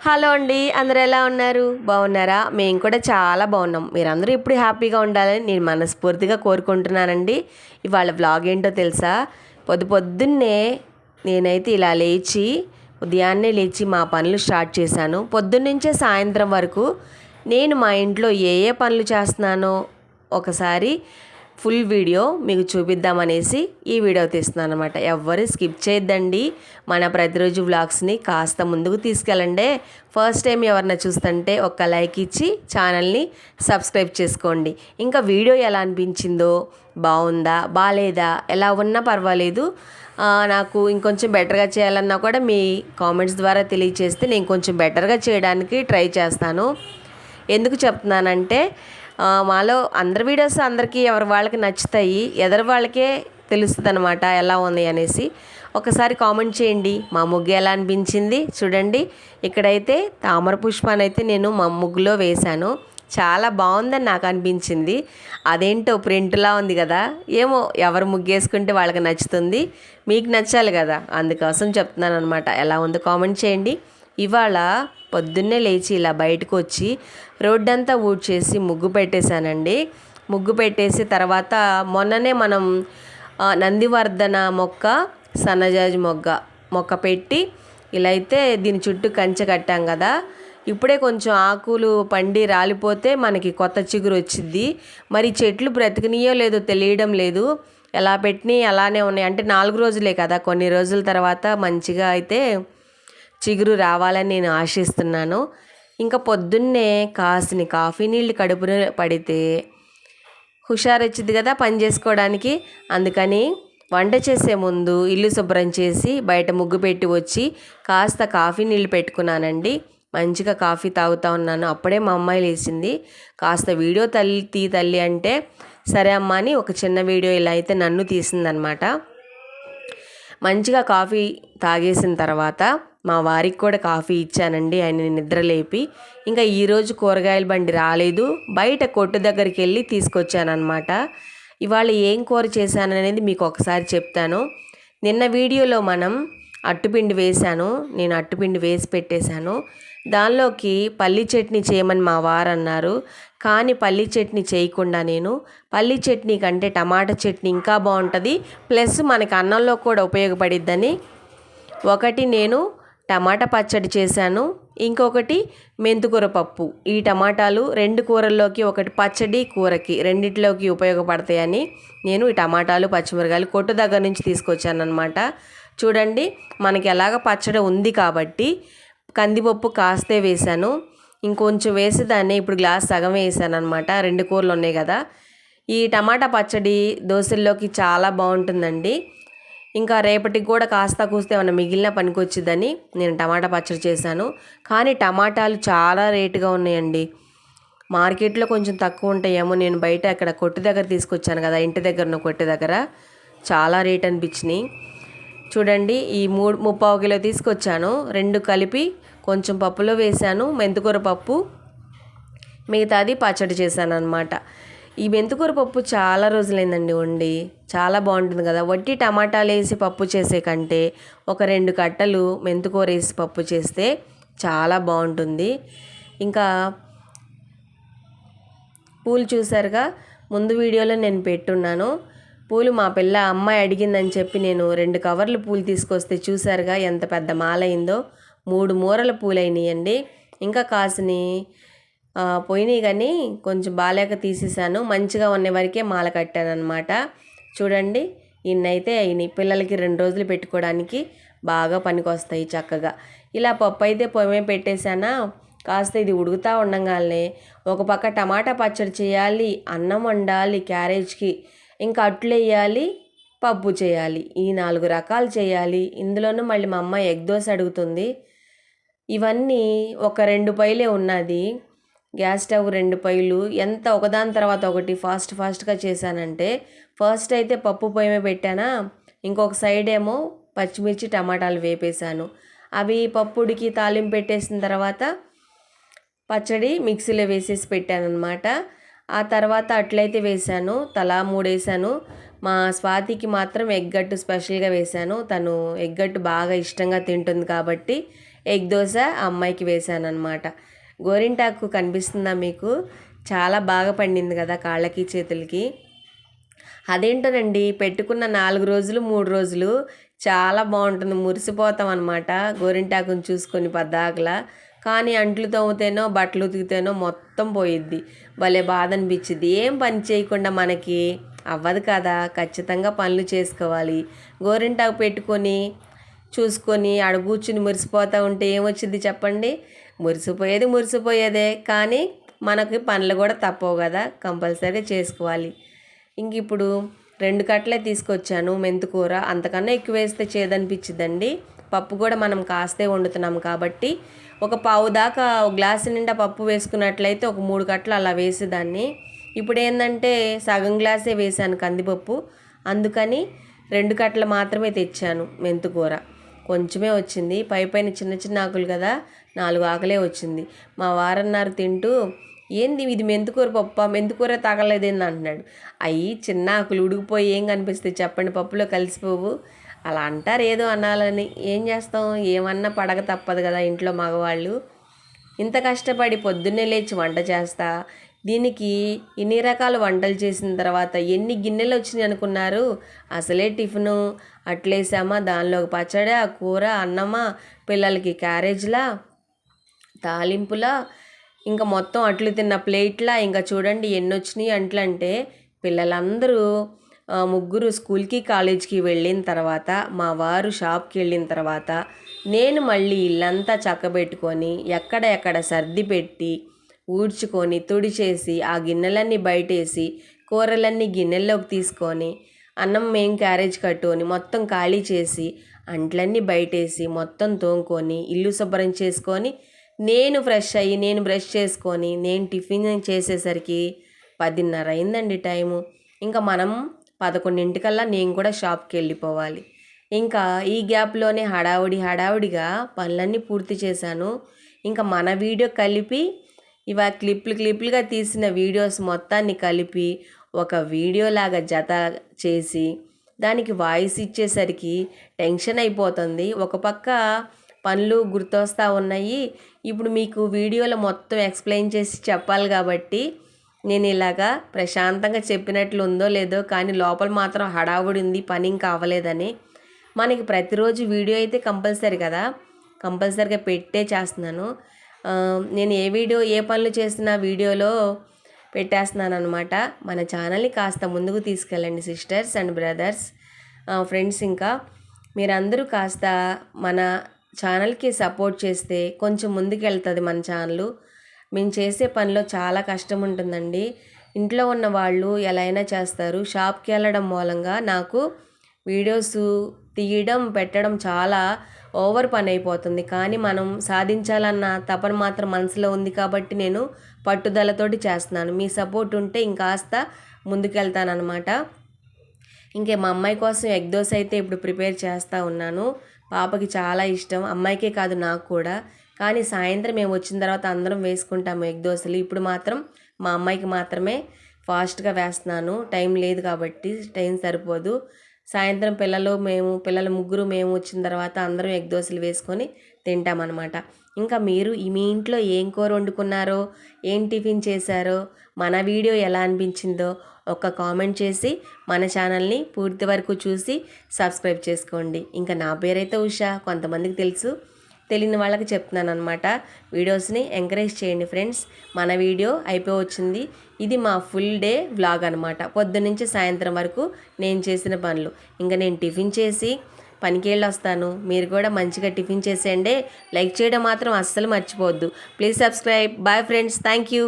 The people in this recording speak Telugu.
హలో అండి అందరు ఎలా ఉన్నారు? బాగున్నారా? మేము కూడా చాలా బాగున్నాం. మీరందరూ ఇప్పుడు హ్యాపీగా ఉండాలని నేను మనస్ఫూర్తిగా కోరుకుంటున్నానండి. ఇవాళ వ్లాగ్ ఏంటో తెలుసా? పొద్దు పొద్దున్నే నేనైతే ఇలా లేచి ఉదయాన్నే లేచి మా పనులు స్టార్ట్ చేశాను. పొద్దున్నుంచే సాయంత్రం వరకు నేను మా ఇంట్లో ఏ ఏ పనులు చేస్తున్నానో ఒకసారి ఫుల్ వీడియో మీకు చూపిద్దామనేసి ఈ వీడియో తీస్తున్నాను అనమాట ఎవ్వరు స్కిప్ చేయొద్దండి. మన ప్రతిరోజు వ్లాగ్స్ని కాస్త ముందుకు తీసుకెళ్ళండి. ఫస్ట్ టైం ఎవరన్నా చూస్తుంటే ఒక లైక్ ఇచ్చి ఛానల్ని సబ్స్క్రైబ్ చేసుకోండి. ఇంకా వీడియో ఎలా అనిపించిందో బాగుందా బాగాలేదా ఎలా ఉన్నా పర్వాలేదు. నాకు ఇంకొంచెం బెటర్గా చేయాలన్నా కూడా మీ కామెంట్స్ ద్వారా తెలియచేస్తే నేను కొంచెం బెటర్గా చేయడానికి ట్రై చేస్తాను. ఎందుకు చెప్తున్నానంటే మాలో అందరి వీడియోస్ అందరికీ ఎవరి వాళ్ళకి నచ్చుతాయి ఎదరి వాళ్ళకే తెలుస్తుంది అనమాట ఎలా ఉంది అనేసి. ఒకసారి కామెంట్ చేయండి మా ముగ్గు ఎలా అనిపించింది చూడండి. ఇక్కడైతే తామర పుష్పాన్ని అయితే నేను మా ముగ్గులో వేశాను. చాలా బాగుందని నాకు అనిపించింది. అదేంటో ప్రింట్లా ఉంది కదా ఏమో ఎవరు ముగ్గేసుకుంటే వాళ్ళకి నచ్చుతుంది. మీకు నచ్చాలి కదా అందుకోసం చెప్తున్నాను అనమాట ఎలా ఉందో కామెంట్ చేయండి. ఇవాళ పొద్దున్నే లేచి ఇలా బయటకు వచ్చి రోడ్డంతా ఊడ్చేసి ముగ్గు పెట్టేశానండి. ముగ్గు పెట్టేసి తర్వాత మొన్ననే మనం నందివర్ధన మొక్క సన్నజాజి మొగ్గ మొక్క పెట్టి ఇలా అయితే దీని చుట్టూ కంచె కట్టాం కదా. ఇప్పుడే కొంచెం ఆకులు పండి రాలిపోతే మనకి కొత్త చిగురు వచ్చింది మరి చెట్లు బ్రతికినయో లేదో తెలియడం లేదు. ఎలా పెట్టినాయి అలానే ఉన్నాయి. అంటే నాలుగు రోజులే కదా. కొన్ని రోజుల తర్వాత మంచిగా అయితే చిగురు రావాలని నేను ఆశిస్తున్నాను. ఇంకా పొద్దున్నే కాసిన కాఫీ నీళ్ళు కడుపున పడితే హుషారు వచ్చింది కదా పని చేసుకోవడానికి. అందుకని వంట చేసే ముందు ఇల్లు శుభ్రం చేసి బయట ముగ్గు పెట్టి వచ్చి కాస్త కాఫీ నీళ్ళు పెట్టుకున్నానండి. మంచిగా కాఫీ తాగుతా ఉన్నాను. అప్పుడే మా అమ్మాయి లేచింది. కాస్త వీడియో తల్లి తీ తల్లి అంటే సరే అమ్మా అని ఒక చిన్న వీడియో ఇలా అయితే నన్ను తీసిందనమాట. మంచిగా కాఫీ తాగేసిన తర్వాత మా వారికి కూడా కాఫీ ఇచ్చానండి. ఆయన నిద్ర లేపి. ఇంకా ఈరోజు కూరగాయల బండి రాలేదు. బయట కొట్టు దగ్గరికి వెళ్ళి తీసుకొచ్చానమాట ఇవాళ ఏం కూర చేశాననేది మీకు ఒకసారి చెప్తాను. నిన్న వీడియోలో మనం అట్టుపిండి వేశాను. నేను అట్టుపిండి వేసి పెట్టేశాను. దానిలోకి పల్లి చట్నీ చేయమని మా వారు అన్నారు. కానీ పల్లి చట్నీ చేయకుండా నేను. పల్లి చట్నీ కంటే టమాటా చట్నీ ఇంకా బాగుంటుంది. ప్లస్ మనకి అన్నంలో కూడా ఉపయోగపడిద్దని. ఒకటి నేను టమాటా పచ్చడి చేశాను. ఇంకొకటి మెంతుకూర పప్పు. ఈ టమాటాలు రెండు కూరల్లోకి ఒకటి పచ్చడి కూరకి రెండిట్లోకి ఉపయోగపడతాయని నేను ఈ టమాటాలు పచ్చిమిరకాయలు కొట్టు దగ్గర నుంచి తీసుకొచ్చాను అనమాట చూడండి మనకి ఎలాగ పచ్చడి ఉంది కాబట్టి కందిపప్పు కాస్తే వేశాను. ఇంకొంచెం వేసి దాన్ని ఇప్పుడు గ్లాస్ సగం వేసాను అనమాట రెండు కూరలు ఉన్నాయి కదా. ఈ టమాటా పచ్చడి దోశల్లోకి చాలా బాగుంటుందండి. ఇంకా రేపటికి కూడా కాస్త కూస్తే ఏమైనా మిగిలిన పనికొచ్చిద్దని నేను టమాటా పచ్చడి చేశాను. కానీ టమాటాలు చాలా రేటుగా ఉన్నాయండి. మార్కెట్లో కొంచెం తక్కువ ఉంటాయేమో. నేను బయట అక్కడ కొట్టు దగ్గర తీసుకొచ్చాను కదా ఇంటి దగ్గర ఉన్న కొట్టు దగ్గర. చాలా రేట్ అనిపించినాయి. చూడండి ఈ మూడు ముప్పావు కిలో తీసుకొచ్చాను. రెండు కలిపి కొంచెం పప్పులో వేశాను. మెంతికూర పప్పు మిగతాది పచ్చడి చేశాను అనమాట ఈ మెంతికూర పప్పు చాలా రోజులైందండి వండి. చాలా బాగుంటుంది కదా. వట్టి టమాటాలు వేసి పప్పు చేసే కంటే ఒక రెండు కట్టలు మెంతికూర వేసి పప్పు చేస్తే చాలా బాగుంటుంది. ఇంకా పూలు చూసారుగా? ముందు వీడియోలో నేను పెట్టున్నాను. పూలు మా పిల్ల అమ్మాయి అడిగిందని చెప్పి నేను రెండు కవర్లు పూలు తీసుకొస్తే చూసారుగా ఎంత పెద్ద మాలైందో మూడు మూరల పూలు అయినాయండి ఇంకా కాసిని పోయినాయి కానీ కొంచెం బాగాలేక తీసేసాను. మంచిగా ఉన్న వరకే మాల కట్టాను అనమాట చూడండి ఇన్నైతే అయినాయి. పిల్లలకి రెండు రోజులు పెట్టుకోవడానికి బాగా పనికొస్తాయి చక్కగా. ఇలా పప్పు అయితే పొయ్యి పెట్టేశానా? కాస్త ఇది ఉడుకుతూ ఉండంగానే ఒక పక్క టమాటా పచ్చడి చేయాలి అన్నం వండాలి క్యారేజ్కి. ఇంకా అట్లు వేయాలి పప్పు చేయాలి. ఈ నాలుగు రకాలు చేయాలి. ఇందులోనూ మళ్ళీ మా అమ్మ ఎగ్ దోశ అడుగుతుంది. ఇవన్నీ ఒక రెండు పైలే ఉన్నది. గ్యాస్ స్టవ్ రెండు పైలు ఎంత ఒకదాని తర్వాత ఒకటి ఫాస్ట్ ఫాస్ట్గా చేశానంటే ఫస్ట్ అయితే పప్పు పొయ్యి పెట్టానా ఇంకొక సైడ్ ఏమో పచ్చిమిర్చి టమాటాలు వేపేశాను. అవి పప్పుడికి తాలింపు పెట్టేసిన తర్వాత పచ్చడి మిక్సీలో వేసేసి పెట్టాను అనమాట ఆ తర్వాత అట్లయితే వేశాను తలా మూడు వేసాను మా స్వాతికి మాత్రం ఎగ్గట్టు స్పెషల్గా వేశాను. తను ఎగ్గట్టు బాగా ఇష్టంగా తింటుంది కాబట్టి ఎగ్ దోశ అమ్మాయికి వేశాను అనమాట గోరింటాకు కనిపిస్తుందా మీకు? చాలా బాగా పండింది కదా కాళ్ళకి చేతులకి. అదేంటోనండి పెట్టుకున్న నాలుగు రోజులు మూడు రోజులు చాలా బాగుంటుంది. మురిసిపోతాం అనమాట గోరింటాకుని చూసుకొని పద్దాకలా. కానీ అంట్లు తోమితేనో బట్టలు ఉతికితేనో మొత్తం పోయిద్ది. భలే బాధ అనిపించింది ఏం పని చేయకుండా మనకి? అవ్వదు కదా ఖచ్చితంగా పనులు చేసుకోవాలి. గోరింటాకు పెట్టుకొని చూసుకొని ఆడ కూర్చుని మురిసిపోతూ ఉంటే ఏమొచ్చింది చెప్పండి? మురిసిపోయేది మురిసిపోయేదే కానీ మనకి పనులు కూడా తప్పవు కదా కంపల్సరీ చేసుకోవాలి. ఇంక ఇప్పుడు రెండు కట్టలే తీసుకొచ్చాను మెంతుకూర అంతకన్నా ఎక్కువ వేస్తే చేదనిపించిందండి పప్పు కూడా మనం కాస్తే వండుతున్నాం కాబట్టి ఒక పావు దాకా ఒక గ్లాసు నిండా పప్పు వేసుకున్నట్లయితే ఒక మూడు కట్టలు అలా వేసేదాన్ని. ఇప్పుడు ఏంటంటే సగం గ్లాసే వేసాను కందిపప్పు. అందుకని రెండు కట్టలు మాత్రమే తెచ్చాను మెంతుకూర కొంచెమే వచ్చింది. పై పైన చిన్న చిన్న ఆకులు కదా నాలుగు ఆకలే వచ్చింది. మా వారన్నారు తింటూ ఏంది ఇది మెంతుకూర పప్ప? మెంతుకూర తగలేదేంది అంటున్నాడు. అయ్యి చిన్న ఆకులు ఉడికిపోయి ఏం కనిపిస్తాయి చెప్పండి పప్పులో కలిసిపోవు. అలా అంటారు ఏదో అనాలని. ఏం చేస్తాం? ఏమన్నా పడక తప్పదు కదా ఇంట్లో మగవాళ్ళు. ఇంత కష్టపడి పొద్దున్నే లేచి వంట చేస్తా. దీనికి ఇన్ని రకాల వంటలు చేసిన తర్వాత ఎన్ని గిన్నెలు వచ్చినాయి అనుకున్నారు? అసలే టిఫిను. అట్లేసామా? దానిలో పచ్చడి కూర అన్నమా? పిల్లలకి క్యారేజ్లా? తాలింపులా ఇంకా మొత్తం అట్లు తిన్న ప్లేట్లా ఇంకా చూడండి ఎన్ని వచ్చినాయి అంట్లంటే పిల్లలందరూ ముగ్గురు స్కూల్కి కాలేజ్కి వెళ్ళిన తర్వాత మా వారు షాప్కి వెళ్ళిన తర్వాత నేను మళ్ళీ ఇల్లంతా చక్కబెట్టుకొని ఎక్కడ ఎక్కడ సర్ది పెట్టి ఊడ్చుకొని తుడిచేసి ఆ గిన్నెలన్నీ బయటేసి కూరలన్నీ గిన్నెల్లోకి తీసుకొని అన్నం మేం క్యారేజ్ కట్టుకొని మొత్తం ఖాళీ చేసి అంట్లన్నీ బయటేసి మొత్తం తోముకొని ఇల్లు శుభ్రం చేసుకొని నేను ఫ్రెష్ అయ్యి నేను బ్రష్ చేసుకొని నేను టిఫిన్ చేసేసరికి పదిన్నర అయిందండి టైము. ఇంకా మనం పదకొండింటికల్లా నేను కూడా షాప్కి వెళ్ళిపోవాలి. ఇంకా ఈ గ్యాప్లోనే హడావుడి హడావుడిగా పనులన్నీ పూర్తి చేశాను. ఇంకా మన వీడియో కలిపి ఇవా క్లిప్లు క్లిప్లుగా తీసిన వీడియోస్ మొత్తాన్ని కలిపి ఒక వీడియోలాగా జత చేసి దానికి వాయిస్ ఇచ్చేసరికి టెన్షన్ అయిపోతుంది. ఒక పక్క పనులు గుర్తొస్తూ ఉన్నాయి. ఇప్పుడు మీకు వీడియోలో మొత్తం ఎక్స్ప్లెయిన్ చేసి చెప్పాలి కాబట్టి నేను ఇలాగా ప్రశాంతంగా చెప్పినట్లు ఉందో లేదో కానీ లోపల మాత్రం హడావుడి ఉంది పని ఇంకా అవ్వలేదని. మనకి ప్రతిరోజు వీడియో అయితే కంపల్సరీ కదా. కంపల్సరీగా పెట్టే చేస్తున్నాను. నేను ఏ వీడియో ఏ పనులు చేస్తున్నా వీడియోలో పెట్టేస్తున్నాను అనమాట మన ఛానల్ని కాస్త ముందుకు తీసుకెళ్ళండి సిస్టర్స్ అండ్ బ్రదర్స్. ఫ్రెండ్స్ ఇంకా. మీరందరూ కాస్త మన ఛానల్కి సపోర్ట్ చేస్తే కొంచెం ముందుకెళ్తుంది మన ఛానల్. మేము చేసే పనిలో చాలా కష్టం ఉంటుందండి ఇంట్లో ఉన్న వాళ్ళు ఎలా అయినా చేస్తారు. షాప్కి వెళ్ళడం మూలంగా నాకు వీడియోస్ తీయడం పెట్టడం చాలా ఓవర్ పని అయిపోతుంది కానీ మనం సాధించాలన్న తపన మాత్రం మనసులో ఉంది కాబట్టి నేను పట్టుదలతోటి చేస్తున్నాను. మీ సపోర్ట్ ఉంటే ఇంకాస్త ముందుకెళ్తానమాట ఇంకే మా అమ్మాయి కోసం ఎగ్ దోశ అయితే ఇప్పుడు ప్రిపేర్ చేస్తూ ఉన్నాను. పాపకి చాలా ఇష్టం. అమ్మాయికే కాదు నాకు కూడా. కానీ సాయంత్రం మేము వచ్చిన తర్వాత అందరం వేసుకుంటాము ఎగ్ దోశలు. ఇప్పుడు మాత్రం మా అమ్మాయికి మాత్రమే ఫాస్ట్గా వేస్తున్నాను. టైం లేదు కాబట్టి టైం సరిపోదు. సాయంత్రం పిల్లలు మేము పిల్లల ముగ్గురు మేము వచ్చిన తర్వాత అందరం ఎగ్ దోశలు వేసుకొని తింటామన్నమాట. ఇంకా మీరు మీ ఇంట్లో ఏం కూర వండుకున్నారో ఏం టిఫిన్ చేశారో మన వీడియో ఎలా అనిపించిందో ఒక కామెంట్ చేసి మన ఛానల్ని పూర్తి వరకు చూసి సబ్స్క్రైబ్ చేసుకోండి. ఇంకా నా పేరైతే ఉషా కొంతమందికి తెలుసు. తెలియని వాళ్ళకి చెప్తున్నాను అనమాట వీడియోస్ని ఎంకరేజ్ చేయండి ఫ్రెండ్స్. మన వీడియో అయిపోయి వచ్చింది ఇది మా ఫుల్ డే వ్లాగ్ అనమాట పొద్దున్నుంచి సాయంత్రం వరకు నేను చేసిన పనులు. ఇంకా నేను టిఫిన్ చేసి పనికి వెళ్ళి వస్తాను మీరు కూడా మంచిగా టిఫిన్ చేసేయండి. లైక్ చేయడం మాత్రం అస్సలు మర్చిపోవద్దు. Please subscribe. Bye friends. Thank you.